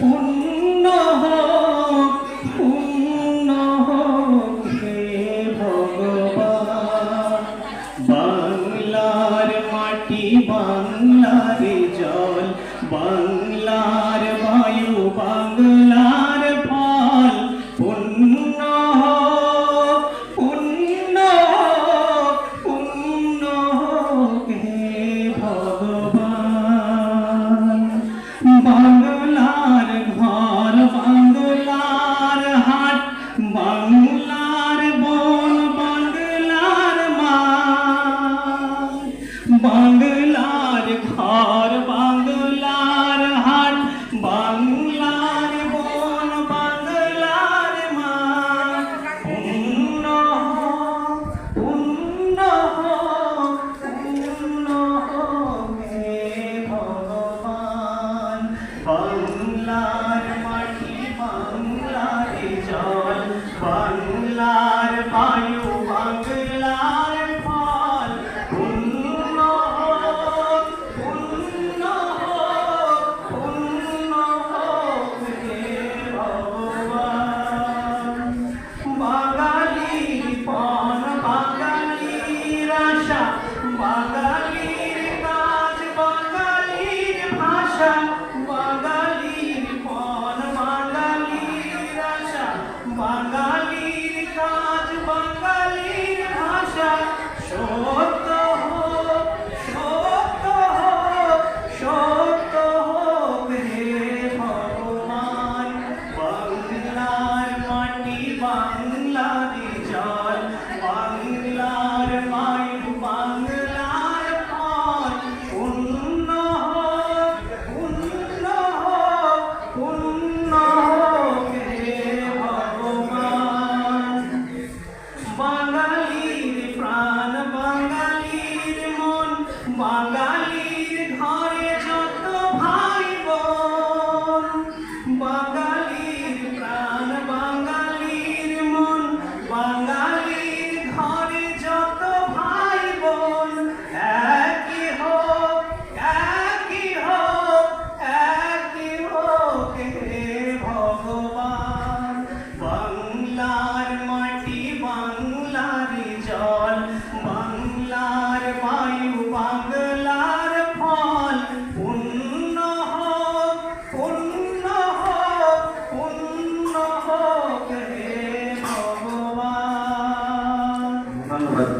পুণ্য হোক পুণ্য হোক ভগবান। বাংলার মাটি বাংলার জল বাংলার বায়ু বাংলার বাংলার বন বাংলার মা বাংলার বাঙালির কাজ বাঙালির ভাষা বাঙালির বাঙালির আশা বাঙালির কাজ বাঙালি Mangan. Amen.